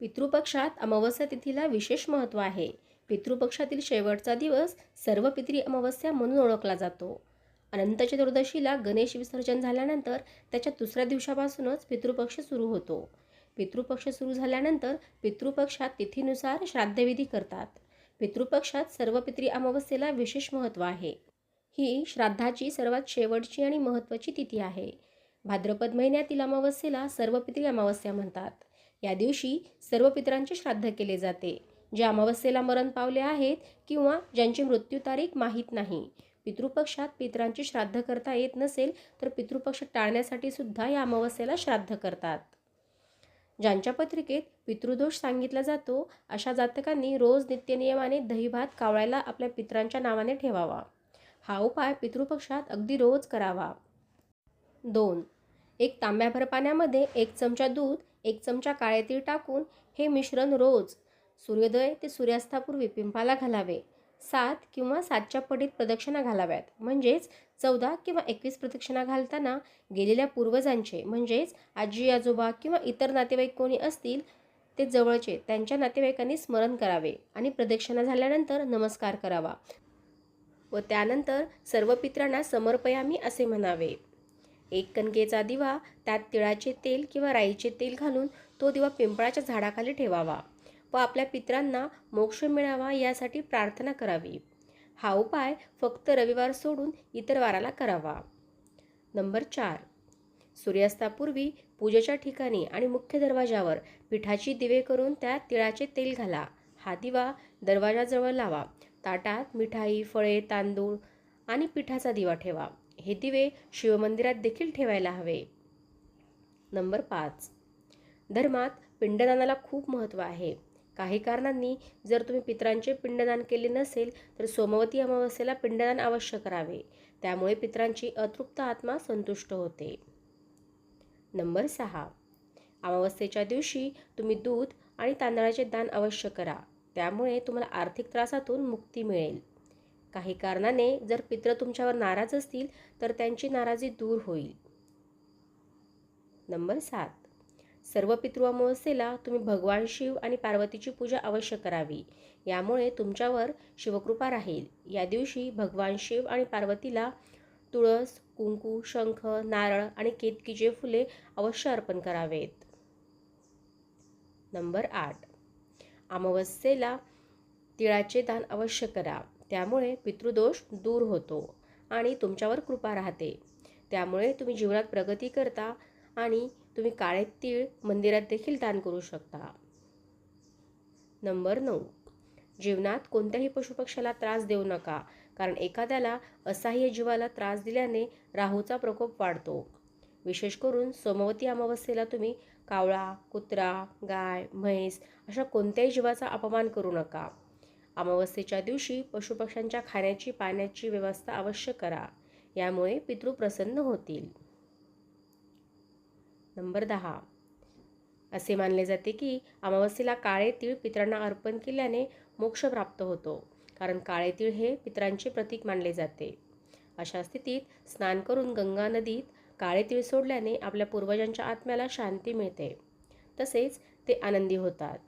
पितृपक्षात अमावस्या तिथीला विशेष महत्त्व आहे. पितृपक्षातील शेवटचा दिवस सर्व पितरी अमावस्या म्हणून ओळखला जातो. अनंत चतुर्दशीला गणेश विसर्जन झाल्यानंतर त्याच्या दुसऱ्या दिवसापासूनच पितृपक्ष सुरू होतो. पितृपक्ष सुरू झाल्यानंतर पितृपक्षात तिथीनुसार श्राद्धविधी करतात. पितृपक्षात सर्व पितरी अमावस्येला विशेष महत्त्व आहे. ही श्राद्धाची सर्वात शेवटची आणि महत्त्वाची तिथी आहे. भाद्रपद महिन्यातील अमावस्येला सर्व पितरी अमावस्या म्हणतात. या दिवशी सर्व पितरांचे श्राद्ध केले जाते जे अमावस्येला मरण पावले आहेत किंवा ज्यांची मृत्यू तारीख माहीत नाही. पितृपक्षात पितरांची श्राद्ध करता येत नसेल तर पितृपक्ष टाळण्यासाठी सुद्धा या अमावस्येला श्राद्ध करतात. ज्यांच्या पत्रिकेत पितृदोष सांगितला जातो अशा जातकांनी रोज नित्यनियमाने दहीभात कावळायला आपल्या पितरांच्या नावाने ठेवावा. हा उपाय पितृपक्षात अगदी रोज करावा. दोन एक तांब्याभर पाण्यामध्ये एक चमचा दूध एक चमचा काळे तीळ टाकून हे मिश्रण रोज सूर्योदय ते सूर्यास्तापूर्वी पिंपाला घालावे. सात किंवा सातच्या पटीत प्रदक्षिणा घालाव्यात. म्हणजेच चौदा किंवा एकवीस प्रदक्षिणा घालताना गेलेल्या पूर्वजांचे म्हणजेच आजी आजोबा किंवा इतर नातेवाईक कोणी असतील ते जवळचे त्यांच्या नातेवाईकांनी स्मरण करावे आणि प्रदक्षिणा झाल्यानंतर नमस्कार करावा. व त्यानंतर सर्व पित्रांना समर्पयामी असे म्हणावे. एक कणकेचा दिवा त्यात तिळाचे तेल किंवा राईचे तेल घालून तो दिवा पिंपळाच्या झाडाखाली ठेवावा व आपल्या पित्रांना मोक्ष मिळावा यासाठी प्रार्थना करावी. हा उपाय फक्त रविवार सोडून इतर वाराला करावा. नंबर चार. सूर्यास्तापूर्वी पूजेच्या ठिकाणी आणि मुख्य दरवाजावर पिठाची दिवे करून त्यात तिळाचे तेल घाला. हा दिवा दरवाजाजवळ लावा. ताटात मिठाई फळे तांदूळ आणि पिठाचा दिवा ठेवा. हे दिवे शिवमंदिरात देखील ठेवायला हवे. नंबर पाच. धर्मात पिंडदानाला खूप महत्त्व आहे. काही कारणांनी जर तुम्ही पित्रांचे पिंडदान केले नसेल तर सोमवती अमावस्येला पिंडदान अवश्य करावे. त्यामुळे पित्रांची अतृप्त आत्मा संतुष्ट होते. नंबर सहा. अमावस्येच्या दिवशी तुम्ही दूध आणि तांदळाचे दान अवश्य करा. त्यामुळे तुम्हाला आर्थिक त्रासातून मुक्ती मिळेल. काही कारणाने जर पित्र तुमच्यावर नाराज असतील तर त्यांची नाराजी दूर होईल. नंबर सात. सर्व पितृ अमावस्येला तुम्ही भगवान शिव आणि पार्वतीची पूजा अवश्य करावी. यामुळे तुमच्यावर शिवकृपा राहील. या दिवशी भगवान शिव आणि पार्वतीला तुळस कुंकू शंख नारळ आणि केतकीचे फुले अवश्य अर्पण करावेत. नंबर आठ. अमावस्येला तिळाचे दान अवश्य करा. त्यामुळे पितृदोष दूर होतो आणि तुमच्यावर कृपा राहते. त्यामुळे तुम्ही जीवनात प्रगती करता आणि तुम्ही काळे तीळ मंदिरात देखील दान करू शकता. नंबर नऊ. जीवनात कोणत्याही पशुपक्षाला त्रास देऊ नका कारण एखाद्याला असहाय्य जीवाला त्रास दिल्याने राहूचा प्रकोप वाढतो. विशेष करून सोमवती अमावस्येला तुम्ही कावळा कुत्रा गाय म्हैस अशा कोणत्याही जीवाचा अपमान करू नका. अमावस्येच्या दिवशी पशुपक्ष्यांच्या खाण्याची पाण्याची व्यवस्था अवश्य करा. यामुळे पितृ प्रसन्न होतील. नंबर दहा. असे मानले जाते की अमावस्येला काळे तीळ पितरांना अर्पण केल्याने मोक्ष प्राप्त होतो कारण काळे तीळ हे पितरांचे प्रतीक मानले जाते. अशा स्थितीत स्नान करून गंगा नदीत काळे तीळ सोडल्याने आपल्या पूर्वजांच्या आत्म्याला शांती मिळते. तसेच ते आनंदी होतात.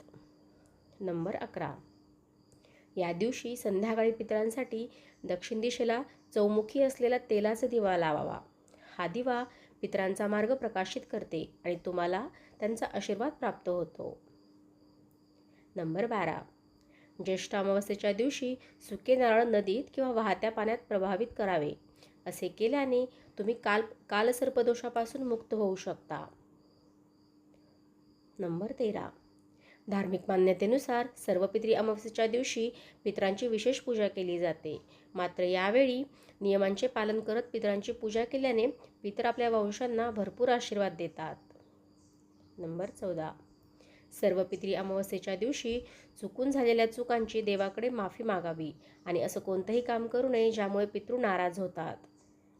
नंबर अकरा. या दिवशी संध्याकाळी पितरांसाठी दक्षिण दिशेला चौमुखी असलेला तेलाचा दिवा लावावा. हा दिवा पितरांचा मार्ग प्रकाशित करते आणि तुम्हाला त्यांचा आशीर्वाद प्राप्त होतो. नंबर बारा. ज्येष्ठ अमावस्येच्या दिवशी सुके नारळ नदीत किंवा वाहत्या पाण्यात प्रभावित करावे. असे केल्याने तुम्ही काल कालसर्पदोषापासून मुक्त होऊ शकता. नंबर तेरा. धार्मिक मान्यतेनुसार सर्व पितरी अमावस्येच्या दिवशी पितरांची विशेष पूजा केली जाते. मात्र यावेळी नियमांचे पालन करत पितरांची पूजा केल्याने पितर आपल्या वंशांना भरपूर आशीर्वाद देतात. नंबर चौदा. सर्व पितरी अमावस्येच्या दिवशी चुकून झालेल्या चुकांची देवाकडे माफी मागावी आणि असं कोणतंही काम करू नये ज्यामुळे पितृ नाराज होतात.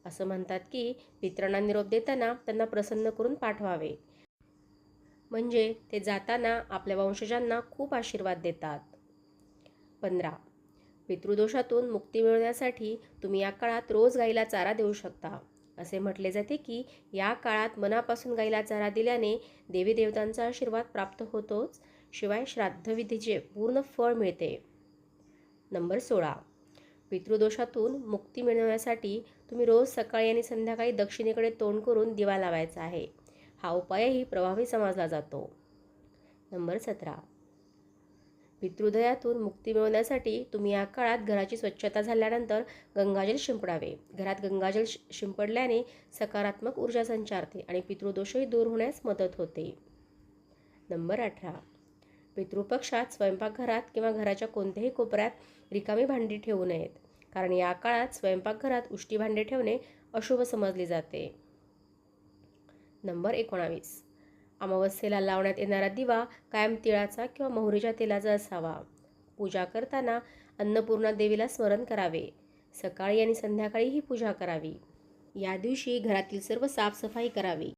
असं म्हणतात की पितरांना निरोप देताना त्यांना प्रसन्न करून पाठवावे. म्हणजे ते जाताना आपल्या वंशजांना खूप आशीर्वाद देतात. पंधरा. पितृदोषातून मुक्ती मिळवण्यासाठी तुम्ही या काळात रोज गाईला चारा देऊ शकता. असे म्हटले जाते की या काळात मनापासून गाईला चारा दिल्याने देवी देवतांचा आशीर्वाद प्राप्त होतोच. शिवाय श्राद्धविधीचे पूर्ण फळ मिळते. नंबर सोळा. पितृदोषातून मुक्ती मिळवण्यासाठी तुम्ही रोज सकाळी आणि संध्याकाळी दक्षिणेकडे तोंड करून दिवा लावायचा आहे. हा उपायही प्रभावी समजला जातो. नंबर सतरा. पितृदयातून मुक्ती मिळवण्यासाठी तुम्ही या काळात घराची स्वच्छता झाल्यानंतर गंगाजल शिंपडावे. घरात गंगाजल शिंपडल्याने सकारात्मक ऊर्जा संचारते आणि पितृदोषही दूर होण्यास मदत होते. नंबर अठरा. पितृपक्षात स्वयंपाकघरात किंवा घराच्या कोणत्याही कोपऱ्यात रिकामी भांडी ठेवू नयेत कारण या काळात स्वयंपाकघरात उष्टी भांडे ठेवणे अशुभ समजले जाते. नंबर एकोणावीस. अमावस्येला लावण्यात येणारा दिवा कायम तिळाचा किंवा मोहरीच्या तेलाचा असावा. पूजा करताना अन्नपूर्णा देवीला स्मरण करावे. सकाळी आणि संध्याकाळी ही पूजा करावी. या दिवशी घरातील सर्व साफसफाई करावी.